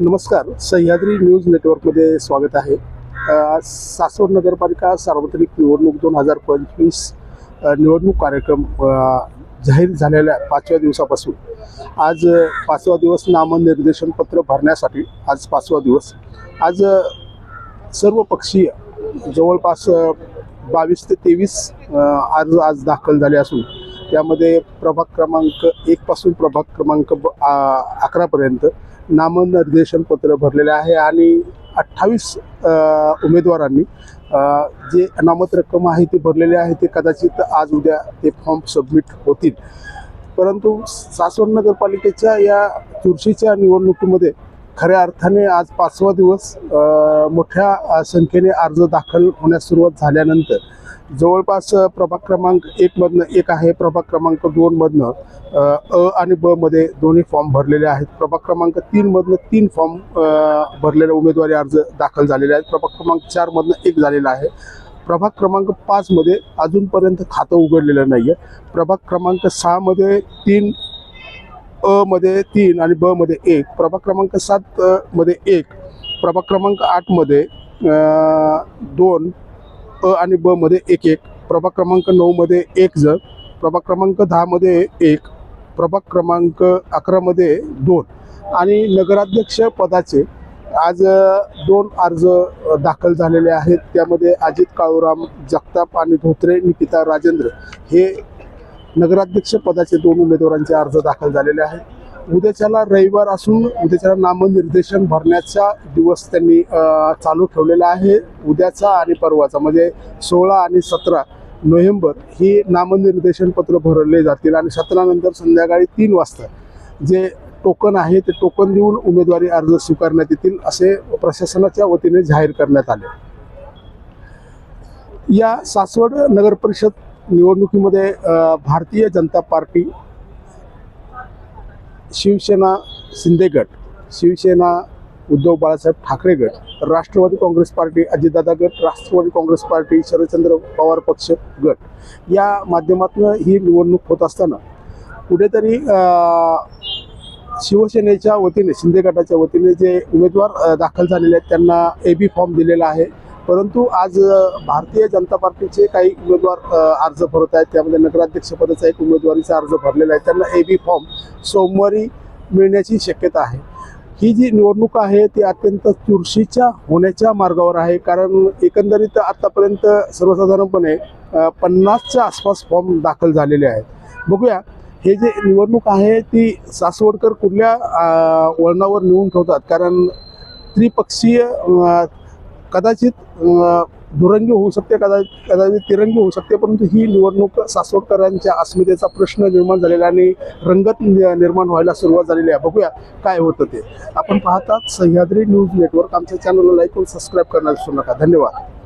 नमस्कार. सह्याद्री न्यूज नेटवर्कमध्ये स्वागत आहे. सासवड नगरपालिका सार्वत्रिक निवडणूक दोन हजार पंचवीस निवडणूक कार्यक्रम जाहीर झालेल्या पाचव्या दिवसापासून. आज पाचवा दिवस नामनिर्देशन पत्र भरण्यासाठी आज पाचवा दिवस. आज सर्वपक्षीय सर्व पक्षीय जवळपास बावीस ते तेवीस अर्ज आज दाखल झाले असून त्यामध्ये प्रभाग क्रमांक एकपासून प्रभाग क्रमांक ब- अकरापर्यंत नामनिर्देशन पत्र भरलेले आहे आणि अठ्ठावीस उमेदवारांनी जे अनामत रक्कम आहे ते भरलेले आहे ते कदाचित आज उद्या ते फॉर्म सबमिट होतील. परंतु सासवड नगरपालिकेच्या या चुरशीच्या निवडणुकीमध्ये खऱ्या अर्थाने आज पाचवा दिवस मोठ्या संख्येने अर्ज दाखल होण्यास सुरुवात झाल्यानंतर जवळपास प्रभाग क्रमांक एकमधनं एक आहे प्रभाग क्रमांक दोनमधनं अ आणि ब मध्ये दोन्ही फॉर्म भरलेले आहेत. प्रभाग क्रमांक तीनमधनं तीन फॉर्म भरलेले उमेदवारी अर्ज दाखल झालेले आहेत. प्रभाग क्रमांक चारमधनं एक झालेला आहे. प्रभाग क्रमांक पाचमध्ये अजूनपर्यंत खातं उघडलेलं नाही आहे प्रभाग क्रमांक सहामध्ये तीन अ मध्ये तीन आणि ब मध्ये एक. प्रभाग क्रमांक सात मध्ये एक. प्रभाग क्रमांक आठमध्ये दोन अ आणि ब मध्ये एक एक. प्रभाग क्रमांक नऊमध्ये एक ज. प्रभाग क्रमांक दहामध्ये एक. प्रभाग क्रमांक अकरामध्ये दोन. आणि नगराध्यक्ष पदाचे आज दोन अर्ज दाखल झालेले आहेत. त्यामध्ये अजित काळूराम जगताप आणि धोत्रे निकिता राजेंद्र हे नगराध्यक्ष पदाचे दोन उमेदवारांचे अर्ज दाखल झालेले आहेत. उद्याच्याला रविवार असून उद्याच्याला नामनिर्देशन भरण्याचा दिवस त्यांनी चालू ठेवलेला आहे. उद्याचा आणि परवाचा म्हणजे सोळा आणि सतरा नोव्हेंबर ही नामनिर्देशन पत्र भरले जातील आणि सतरानंतर संध्याकाळी तीन वाजता जे टोकन आहे ते टोकन देऊन उमेदवारी अर्ज स्वीकारण्यात येतील असे प्रशासनाच्या वतीने जाहीर करण्यात आले. या सासवड नगर परिषद निवडणुकीमध्ये भारतीय जनता पार्टी शिवसेना शिंदे गट शिवसेना उद्धव बाळासाहेब ठाकरे गट राष्ट्रवादी काँग्रेस पार्टी अजितदादा गट राष्ट्रवादी काँग्रेस पार्टी शरदचंद्र पवार पक्ष गट या माध्यमातून ही निवडणूक होत असताना कुठेतरी शिवसेनेच्या वतीने शिंदे गटाच्या वतीने जे उमेदवार दाखल झालेले आहेत त्यांना ए बी फॉर्म दिलेला आहे. परंतु आज भारतीय जनता पार्टीचे काही उमेदवार अर्ज भरत आहेत. त्यामध्ये नगराध्यक्षपदाचा एक उमेदवारीचा अर्ज भरलेला आहे. त्यांना ए बी फॉर्म सोमवारी मिळण्याची शक्यता आहे. ही जी निवडणूक आहे ती अत्यंत चुरशीच्या होण्याच्या मार्गावर आहे. कारण एकंदरीत आत्तापर्यंत सर्वसाधारणपणे पन्नासच्या आसपास फॉर्म दाखल झालेले आहेत. बघूया हे जे निवडणूक आहे ती सासवडकर कुठल्या वळणावर नेऊन ठेवतात? कारण त्रिपक्षीय कदाचित दुरंगी होऊ शकते कदाचित कदाचित तिरंगी होऊ शकते परंतु ही निवडणूक सासवडकरांच्या अस्मितेचा प्रश्न निर्माण झालेला आणि रंगत नि- निर्माण व्हायला सुरुवात झालेली आहे. बघूया काय होतं ते. आपण पाहतात सह्याद्री न्यूज नेटवर्क. आमच्या चॅनलला लाईक करून सबस्क्राईब करणार विसरू नका. धन्यवाद.